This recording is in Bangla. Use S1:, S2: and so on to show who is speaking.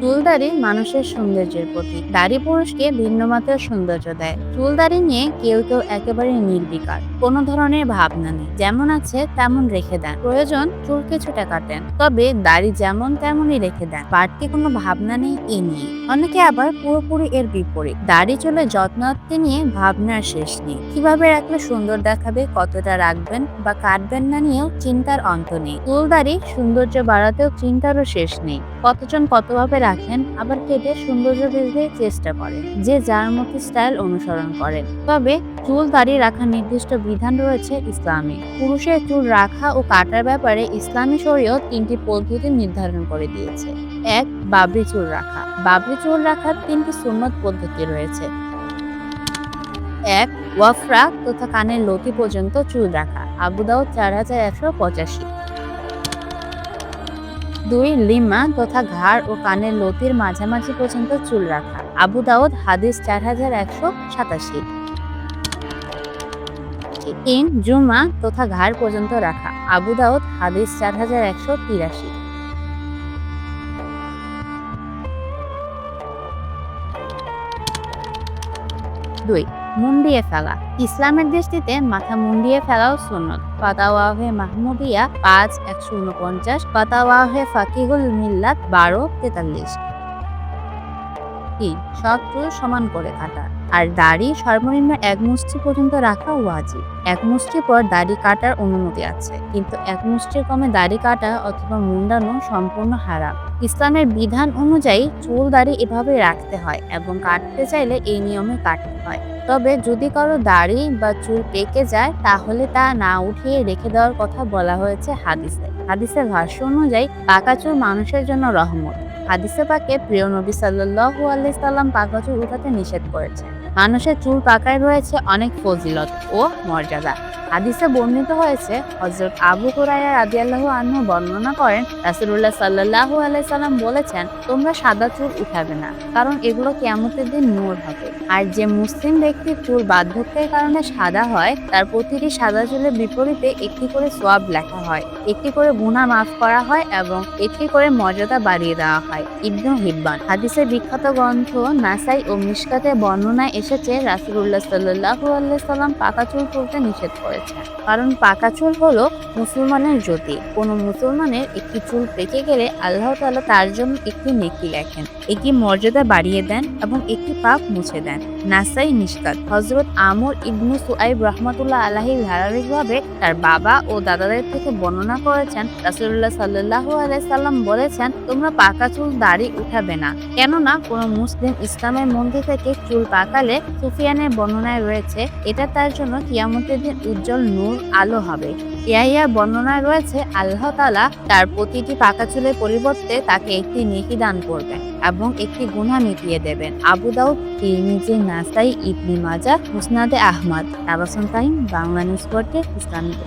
S1: চুলদারি মানুষের সৌন্দর্যের প্রতীক। দাড়ি পুরুষকে ভিন্ন মাত্রার সৌন্দর্য দেয়। চুলদারি নিয়ে কেউ কেউ একেবারে নির্বিকার। কোনো ধরনের ভাবনা নেই। যেমন আছে তেমন রেখে দেন। প্রয়োজন চুল কিছুটা কাটেন। তবে দাড়ি যেমন তেমনই রেখে দেন। বাড়তি কোনো ভাবনা নেই এ নিয়ে। অনেকে আবার পুরোপুরি এর বিপরীত। দাড়ি চলে যত্নার্থে নিয়ে ভাবনার শেষ নেই। কীভাবে রাখলে সুন্দর দেখাবে, কতটা রাখবেন বা কাটবেন না নিয়েও চিন্তার অন্ত নেই। চুল দাড়ি সৌন্দর্য বাড়াতেও চিন্তারও শেষ নেই। কতজন কতভাবে রাখেন, আবার কেটে সৌন্দর্য বৃদ্ধির চেষ্টা করেন যে যার মতো স্টাইল অনুসরণ করেন তবে চুল দাড়ি রাখার নির্দিষ্ট বিধান রয়েছে ইসলামে। পুরুষের চুল রাখা ও কাটার ব্যাপারে ইসলামী শরীয়ত তিনটি পদ্ধতি নির্ধারণ করে দিয়েছে। এক, বাবরি চুল রাখা। বাবরি চুল রাখার তিনটি সুন্নত পদ্ধতি রয়েছে। এক, ওয়াফরা তথা কানের লতি পর্যন্ত চুল রাখা। আবু দাউদ চার হাজার একশো পঁচাশি। দুই লিমা তথা ঘাড় ও কানের লতির মাঝামাঝি পর্যন্ত চুল রাখা। আবু দাউদ, হাদিস চার হাজার একশো সাতাশি। তিন জুমা তথা ঘাড় পর্যন্ত রাখা। আবু দাউদ, হাদিস চার হাজার একশো তিরাশি। দুই মুন্ডিয়ে ফেলা। ইসলামের দৃষ্টিতে মাথা মুন্ডিয়ে ফেলাও সুন্নত। ফাতাওয়াহে মাহমুদিয়া পাঁচ, একশো উনপঞ্চাশ ফাতাওয়াহে ফাকিহুল মিল্লাত বারো, তেতাল্লিশ। সব চুল সমান করে কাটা আর দাড়ি সর্বনিম্ন এক মুষ্টি পর্যন্ত রাখা ওয়াজিব। এক মুষ্টি পর দাড়ি কাটার অনুমতি আছে, কিন্তু এক মুষ্টির কমে দাড়ি কাটা অথবা মুন্ডানো সম্পূর্ণ হারাম। ইসলামের বিধান অনুযায়ী চুল দাড়ি এভাবে রাখতে হয় এবং কাটতে চাইলে এই নিয়মে কাটতে হয়। তবে যদি কারও দাড়ি বা চুল পেকে যায়, তাহলে তা না উঠিয়ে রেখে দেওয়ার কথা বলা হয়েছে হাদিসে। হাদিসের ভাষ্য অনুযায়ী পাকা চুল মানুষের জন্য রহমত। হাদিসে পাকে প্রিয় নবী সাল্লাল্লাহু আলাইহি সাল্লাম পাকা চুল উঠাতে নিষেধ করেছে মানুষের চুল পাকায় রয়েছে অনেক ফজিলত ও মর্যাদা। হাদিসে বর্ণিত হয়েছে হজরত আবু হুরায়রা রাদিয়াল্লাহু আনহু বর্ণনা করেন, রাসূলুল্লাহ সাল্লাল্লাহু আলাইহি সাল্লাম বলেছেন, তোমরা সাদা চুল উঠাবে না, কারণ এগুলো কিয়ামতের দিন নূর হবে। আর যে মুসলিম ব্যক্তির চুল বার্ধক্যের কারণে সাদা হয়, তার প্রতিটি সাদা চুলের বিপরীতে একটি করে সোয়াব লেখা হয়, একটি করে গুনাহ মাফ করা হয় এবং একটি করে মর্যাদা বাড়িয়ে দেওয়া হয়। ইবনু হিব্বান। হাদিসের বিখ্যাত গ্রন্থ নাসাই ও মিশকাতে বর্ণনায় এসেছে, রাসূলুল্লাহ সাল্লাল্লাহু আলাইহি সাল্লাম পাকা চুল তুলতে নিষেধ করেছে কারণ পাকা চুল হলো মুসলমানের জ্যোতি। কোনো মুসলমানের একটি চুল পেকে গেলে আল্লাহ তালা তার জন্য একটি নেকি লেখেন। একটি মর্যাদা বাড়িয়ে দেন এবং একটি পাপ মুছে দেন। নাসাই মিশকাত হজরত আমর ইবনু সুআইব রহমতুল্লাহ আলাহি ধারাবাহিকভাবে তার বাবা ও দাদাদের থেকে বর্ণনা করেছেন, রাসূলুল্লাহ সাল্লাল্লাহু আলাইসাল্লাম বলেছেন, তোমরা পাকা চুল দাড়ি উঠাবে না। কেননা কোনো মুসলিম ইসলামের মন্দির থেকে চুল পাকালে সুফিয়ানের বর্ণনায় রয়েছে, এটা তার জন্য কিয়ামতের দিন উজ্জ্বল নূর আলো হবে। ইয়াহিয়ার বর্ণনায় রয়েছে, আল্লাহ তালা তার প্রতিটি পাকা চুলের পরিবর্তে তাকে একটি নেকি দান করবেন এবং একটি গুণা মিটিয়ে দেবেন। আবু দাউদ, তিরমিজি, নাসাই, ইবনি মাজা মুসনাদে আহমদ। আবাসন টাইম বাংলা নিউজ ইসলামিক